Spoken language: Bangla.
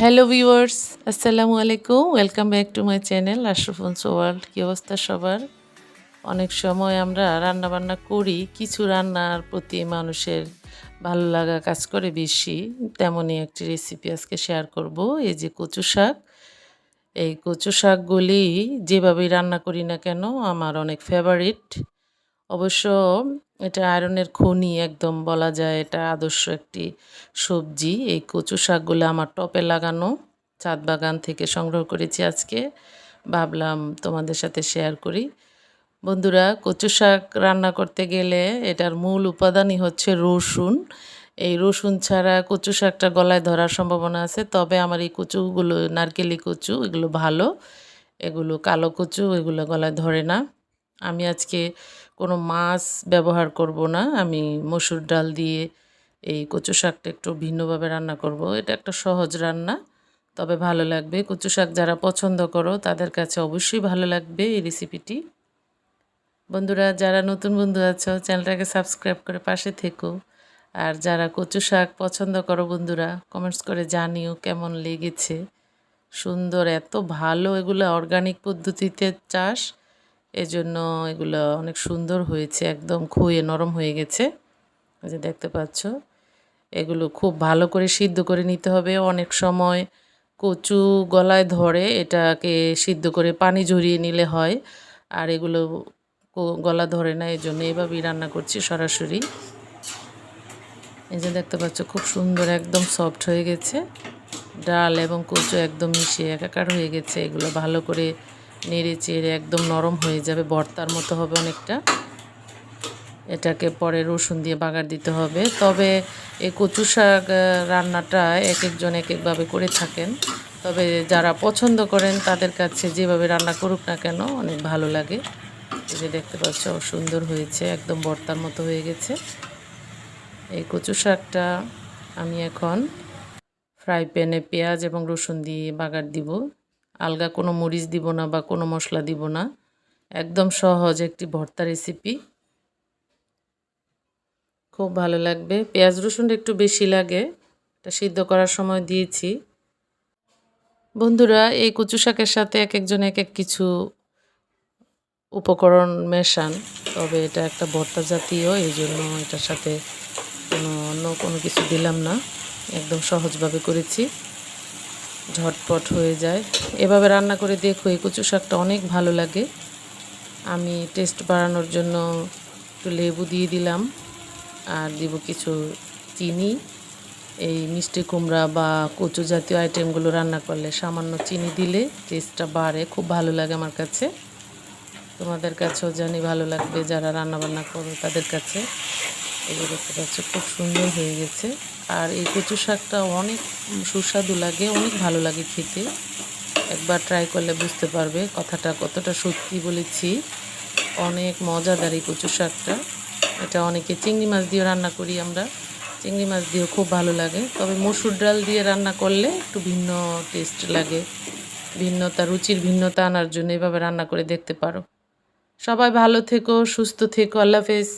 হ্যালো ভিউয়ার্স আসসালামু আলাইকুম welcome back to my channel Ashrafun's world কী অবস্থা সবার? অনেক সময় আমরা রান্না বান্না করি, কিছু রান্নার প্রতি মানুষের ভালো লাগা কাজ করে বেশি। তেমনই একটি রেসিপি আজকে শেয়ার করব, এই যে কচু শাক। এই কচু শাকগুলি যেভাবেই রান্না করি না কেন, আমার অনেক ফেভারিট অবশ্য এটা আয়রনের খনি একদম বলা যায়, এটা আদর্শ একটি সবজি। এই কচু শাকগুলো আমার টপে লাগানো ছাদ বাগান থেকে সংগ্রহ করেছি আজকে। ভাবলাম তোমাদের সাথে শেয়ার করি। বন্ধুরা, কচু শাক রান্না করতে গেলে এটার মূল উপাদানই হচ্ছে রসুন। এই রসুন ছাড়া কচু শাকটা গলায় ধরার সম্ভাবনা আছে, তবে আমার এই কচুগুলো, নারকেলি কচু, এগুলো ভালো। এগুলো কালো কচু, এগুলো গলায় ধরে না। আমি আজকে কোনো মাছ ব্যবহার করব না। আমি মসুর ডাল দিয়ে এই কচু শাকটা একটু ভিন্নভাবে রান্না করব। এটা একটা সহজ রান্না, তবে ভালো লাগবে। কচু শাক যারা পছন্দ করো, তাদের কাছে অবশ্যই ভালো লাগবে এই রেসিপিটি। বন্ধুরা, যারা নতুন বন্ধু আছো, চ্যানেলটাকে সাবস্ক্রাইব করে পাশে থেকো। আর যারা কচু শাক পছন্দ করো বন্ধুরা, কমেন্টস করে জানিও কেমন লেগেছে। সুন্দর, এত ভালো এগুলো অর্গানিক পদ্ধতিতে চাষ। এজন্য এগুলো অনেক সুন্দর হয়েছে, একদম খুয়ে নরম হয়ে গেছে। যে দেখতে পাচ্ছ, এগুলো খুব ভালো করে সিদ্ধ করে নিতে হবে। অনেক সময় কচু গলায় ধরে এটাকে সিদ্ধ করে পানি ঝরিয়ে নিলে হয়, আর এগুলো গলা ধরে না এই জন্য এইভাবেই রান্না করছি সরাসরি। এই যে দেখতে পাচ্ছ, খুব সুন্দর, একদম সফট হয়ে গেছে। ডাল এবং কচু একদম মিশিয়ে একাকার হয়ে গেছে। এগুলো ভালো করে নেড়ে চেড়ে একদম নরম হয়ে যাবে, ভর্তার মতো হবে অনেকটা। এটাকে পরে রসুন দিয়ে বাগার দিতে হবে। তবে এই কচু শাক রান্নাটা এক একজন এক একভাবে করে থাকেন। তবে যারা পছন্দ করেন, তাদের কাছে যেভাবে রান্না করুক না কেন অনেক ভালো লাগে। এই যে দেখতে পাচ্ছ, সুন্দর হয়েছে, একদম ভর্তার মতো হয়ে গেছে। এই কচু শাকটা আমি এখন ফ্রাই প্যানে পেঁয়াজ এবং রসুন দিয়ে বাগার দিব। আলগা কোনো মরিচ দিব না বা কোনো মশলা দিব না। একদম সহজ একটি ভর্তা রেসিপি খুব ভালো লাগবে। পেঁয়াজ রসুনটা একটু বেশি লাগে। এটা সিদ্ধ করার সময় দিয়েছি। বন্ধুরা, এই কচু শাকের সাথে এক একজন এক এক কিছু উপকরণ মেশান। তবে এটা একটা ভর্তা জাতীয়, এই জন্য এটার সাথে কোনো অন্য কোনো কিছু দিলাম না। একদম সহজভাবে করেছি। ঝটপট হয়ে যায়। এভাবে রান্না করে দেখো এই কচু শাকটা অনেক ভালো লাগে। আমি টেস্ট বাড়ানোর জন্য একটু লেবু দিয়ে দিলাম। আর দিব কিছু চিনি। এই মিষ্টি কুমড়া বা কচু জাতীয় আইটেমগুলো রান্না করলে সামান্য চিনি দিলে টেস্টটা বাড়ে। খুব ভালো লাগে আমার কাছে। তোমাদের কাছেও জানি ভালো লাগবে যারা রান্না বান্না করো তাদের কাছে। এগুলো দেখতে পাচ্ছ, খুব সুন্দর হয়ে গেছে। আর এই কচু শাকটা অনেক সুস্বাদু লাগে, অনেক ভালো লাগে খেতে। একবার ট্রাই করলে বুঝতে পারবে কথাটা কতটা সত্যি বলেছি। অনেক মজাদার এই কচু শাকটা। এটা অনেকে চিংড়ি মাছ দিয়ে রান্না করি আমরা। চিংড়ি মাছ দিয়েও খুব ভালো লাগে। তবে মসুর ডাল দিয়ে রান্না করলে একটু ভিন্ন টেস্ট লাগে। ভিন্নতা, রুচির ভিন্নতা আনার জন্য এভাবে রান্না করে দেখতে পারো। সবাই ভালো থেকো, সুস্থ থেকো, আল্লাহ হাফেজ।